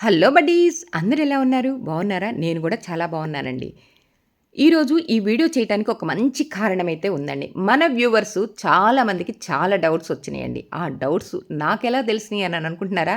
Hello buddies! అందరు ఎలా ఉన్నారు? బాగున్నారా? నేను కూడా చాలా బాగున్నానండి. ఈరోజు ఈ వీడియో చేయడానికి ఒక మంచి కారణం అయితే ఉందండి. మన వ్యూవర్స్ చాలామందికి చాలా డౌట్స్ వచ్చినాయండి. ఆ డౌట్స్ నాకెలా తెలిసినాయి అని అనుకుంటున్నారా?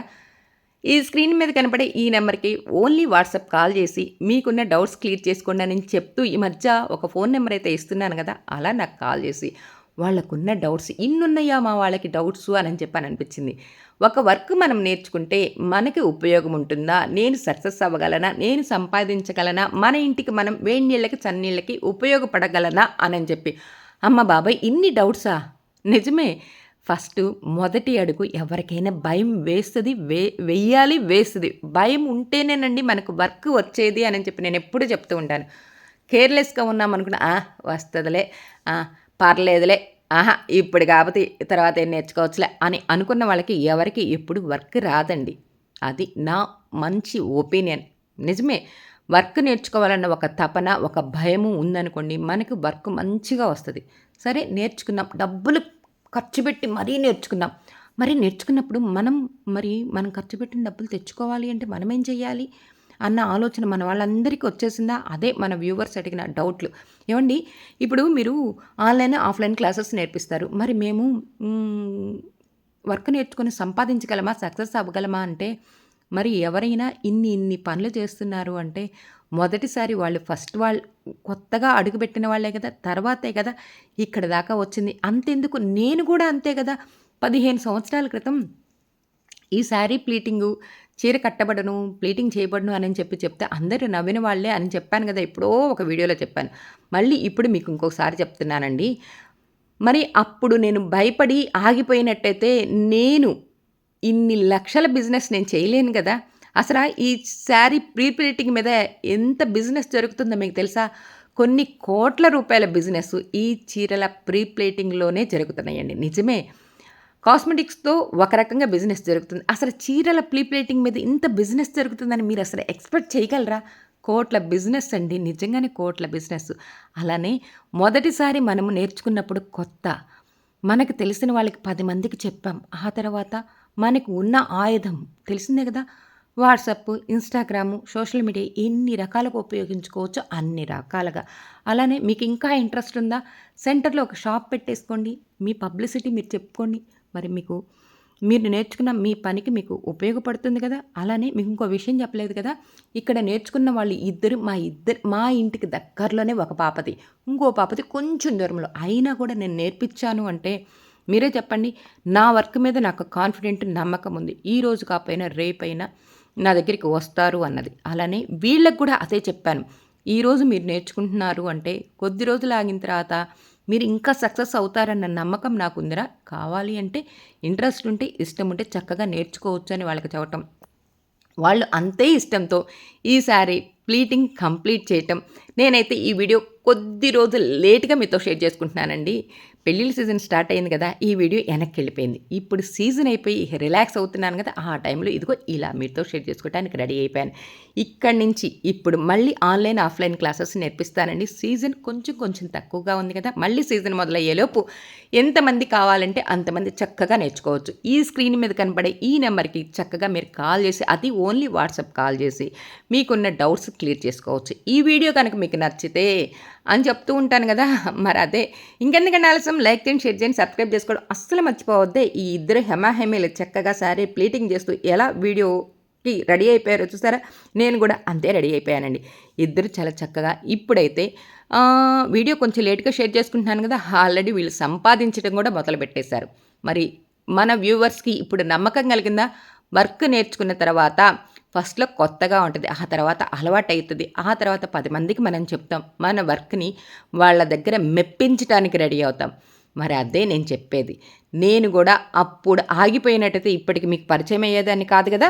ఈ స్క్రీన్ మీద కనపడే ఈ నెంబర్కి ఓన్లీ వాట్సాప్ కాల్ చేసి మీకున్న డౌట్స్ క్లియర్ చేసుకోండి అని చెప్తూ ఈ మధ్య ఒక ఫోన్ నెంబర్ అయితే ఇస్తున్నాను కదా అలా నాకు కాల్ చేసి వాళ్ళకున్న డౌట్స్ ఇన్నున్నాయా మా వాళ్ళకి డౌట్స్ అని చెప్పని అనిపించింది ఒక వర్క్ మనం నేర్చుకుంటే మనకి ఉపయోగం ఉంటుందా? నేను సక్సెస్ అవ్వగలనా? నేను సంపాదించగలనా? మన ఇంటికి మనం వేడి నీళ్ళకి చన్నీళ్ళకి ఉపయోగపడగలనా? అని చెప్పి అమ్మ బాబాయ్ ఇన్ని డౌట్సా? నిజమే. ఫస్ట్ మొదటి అడుగు ఎవరికైనా భయం వేస్తుంది వే వెయ్యాలి వేస్తుంది. భయం ఉంటేనేనండి మనకు వర్క్ వచ్చేది అని చెప్పి నేను ఎప్పుడు చెప్తూ ఉంటాను. కేర్లెస్గా ఉన్నాం అనుకున్నా వస్తుందిలే. పర్లేదులే. ఆహా ఇప్పుడు కాకపోతే తర్వాత ఏం నేర్చుకోవచ్చులే అని అనుకున్న వాళ్ళకి ఎవరికి ఎప్పుడు వర్క్ రాదండి. అది నా మంచి ఒపీనియన్. నిజమే వర్క్ నేర్చుకోవాలన్న ఒక తపన ఒక భయము ఉందనుకోండి మనకు వర్క్ మంచిగా వస్తుంది. సరే నేర్చుకున్నాం డబ్బులు ఖర్చు పెట్టి మరీ నేర్చుకున్నాం. మరి నేర్చుకున్నప్పుడు మనం మరి మనం ఖర్చు పెట్టిన డబ్బులు తెచ్చుకోవాలి అంటే మనం ఏం చేయాలి అన్న ఆలోచన మన వాళ్ళందరికీ వచ్చేసిందా? అదే మన వ్యూవర్స్ అడిగిన డౌట్లు. ఏమండి? ఇప్పుడు మీరు ఆన్లైన్ ఆఫ్లైన్ క్లాసెస్ నేర్పిస్తారు. మరి మేము వర్క్ నేర్చుకొని సంపాదించగలమా? సక్సెస్ అవ్వగలమా అంటే మరి ఎవరైనా ఇన్ని ఇన్ని పనులు చేస్తున్నారు అంటే మొదటిసారి వాళ్ళు ఫస్ట్ వాళ్ళు కొత్తగా అడుగుపెట్టిన వాళ్ళే కదా తర్వాతే కదా ఇక్కడ దాకా వచ్చింది. అంతెందుకు? నేను కూడా అంతే కదా. పదిహేను సంవత్సరాల క్రితం ఈ శారీ ప్లీటింగు చీర కట్టబడను ప్లీటింగ్ చేయబడను అని చెప్పి చెప్తే అందరూ నవ్విన వాళ్ళే అని చెప్పాను కదా ఎప్పుడో ఒక వీడియోలో చెప్పాను. మళ్ళీ ఇప్పుడు మీకు ఇంకొకసారి చెప్తున్నానండి. మరి అప్పుడు నేను భయపడి ఆగిపోయినట్టయితే నేను ఇన్ని లక్షల బిజినెస్ నేను చేయలేను కదా. అసలు ఈ శారీ ప్రీ ప్లీటింగ్ మీద ఎంత బిజినెస్ జరుగుతుందో మీకు తెలుసా? కొన్ని కోట్ల రూపాయల బిజినెస్ ఈ చీరల ప్రీ ప్లేటింగ్లోనే జరుగుతున్నాయండి. నిజమే. కాస్మెటిక్స్తో ఒక రకంగా బిజినెస్ జరుగుతుంది. అసలు చీరల ప్లీ ప్లేటింగ్ మీద ఇంత బిజినెస్ జరుగుతుందని మీరు అసలు ఎక్స్పెక్ట్ చేయగలరా? కోట్ల బిజినెస్ అండి. నిజంగానే కోట్ల బిజినెస్. అలానే మొదటిసారి మనము నేర్చుకున్నప్పుడు కొత్త. మనకు తెలిసిన వాళ్ళకి పది మందికి చెప్పాం. ఆ తర్వాత మనకు ఉన్న ఆయుధం తెలిసిందే కదా? వాట్సప్ ఇన్స్టాగ్రాము సోషల్ మీడియా ఎన్ని రకాలుగా ఉపయోగించుకోవచ్చో అన్ని రకాలుగా. అలానే మీకు ఇంకా ఇంట్రెస్ట్ ఉందా? సెంటర్లో ఒక షాప్ పెట్టేసుకోండి. మీ పబ్లిసిటీ మీరు చెప్పుకోండి. మరి మీకు మీరు నేర్చుకున్న మీ పనికి మీకు ఉపయోగపడుతుంది కదా? అలానే మీకు ఇంకో విషయం చెప్పలేదు కదా? ఇక్కడ నేర్చుకున్న వాళ్ళు ఇద్దరు మా ఇద్దరు మా ఇంటికి దగ్గరలోనే ఒక పాపది. ఇంకో పాపది కొంచెం దూరంలో. అయినా కూడా నేను నేర్పించాను అంటే మీరే చెప్పండి. నా వర్క్ మీద నాకు కాన్ఫిడెంట్ నమ్మకం ఉంది. ఈ రోజు కాకపోయినా రేపైనా నా దగ్గరికి వస్తారు అన్నది. అలానే వీళ్ళకి కూడా అదే చెప్పాను. ఈరోజు మీరు నేర్చుకుంటున్నారు అంటే కొద్ది రోజులు ఆగిన తర్వాత మీరు ఇంకా సక్సెస్ అవుతారన్న నమ్మకం నాకు ఉందిరా కావాలి అంటే ఇంట్రెస్ట్ ఉంటే ఇష్టం ఉంటే చక్కగా నేర్చుకోవచ్చు అని వాళ్ళకి చెప్పటం. వాళ్ళు అంతే ఇష్టంతో ఈసారి ప్లీటింగ్ కంప్లీట్ చేయటం. నేనైతే ఈ వీడియో కొద్ది రోజులు లేట్గా మీతో షేర్ చేసుకుంటున్నానండి. పెళ్ళిళ్ళ సీజన్ స్టార్ట్ అయింది కదా ఈ వీడియో వెనక్కి వెళ్ళిపోయింది. ఇప్పుడు సీజన్ అయిపోయి రిలాక్స్ అవుతున్నాను కదా ఆ టైంలో ఇదిగో ఇలా మీతో షేర్ చేసుకోవడానికి రెడీ అయిపోయాను. ఇక్కడి నుంచి ఇప్పుడు మళ్ళీ ఆన్లైన్ ఆఫ్లైన్ క్లాసెస్ నేర్పిస్తానండి. సీజన్ కొంచెం కొంచెం తక్కువగా ఉంది కదా మళ్ళీ సీజన్ మొదలయ్యేలోపు ఎంతమంది కావాలంటే అంతమంది చక్కగా నేర్చుకోవచ్చు. ఈ స్క్రీన్ మీద కనబడే ఈ నెంబర్కి చక్కగా మీరు కాల్ చేసి అది ఓన్లీ వాట్సాప్ కాల్ చేసి మీకున్న డౌట్స్ క్లియర్ చేసుకోవచ్చు. ఈ వీడియో కనుక మీకు నచ్చితే అని చెప్తూ ఉంటాను కదా. మరి అదే. ఇంకెందుకంటే ఆలస్యం? లైక్ చేయండి షేర్ చేయండి సబ్స్క్రైబ్ చేసుకోవడం అస్సలు మర్చిపోవద్దే. ఈ ఇద్దరు హెమాహెమీలు చక్కగా సారీ ప్లీటింగ్ చేస్తూ ఎలా వీడియోకి రెడీ అయిపోయారో చూసారా? నేను కూడా అంతే రెడీ అయిపోయానండి. ఇద్దరు చాలా చక్కగా ఇప్పుడైతే వీడియో కొంచెం లేట్గా షేర్ చేసుకుంటున్నాను కదా. ఆల్రెడీ వీళ్ళు సంపాదించడం కూడా మొదలు పెట్టేశారు మరి మన వ్యూవర్స్కి ఇప్పుడు నమ్మకం కలిగిందా? వర్క్ నేర్చుకున్న తర్వాత ఫస్ట్లో కొత్తగా ఉంటుంది. ఆ తర్వాత అలవాటు అవుతుంది ఆ తర్వాత పది మందికి మనం చెప్తాం. మన వర్క్ని వాళ్ళ దగ్గర మెప్పించడానికి రెడీ అవుతాం. మరి అదే నేను చెప్పేది. నేను కూడా అప్పుడు ఆగిపోయినట్టయితే ఇప్పటికి మీకు పరిచయం అయ్యేదాన్ని కాదు కదా?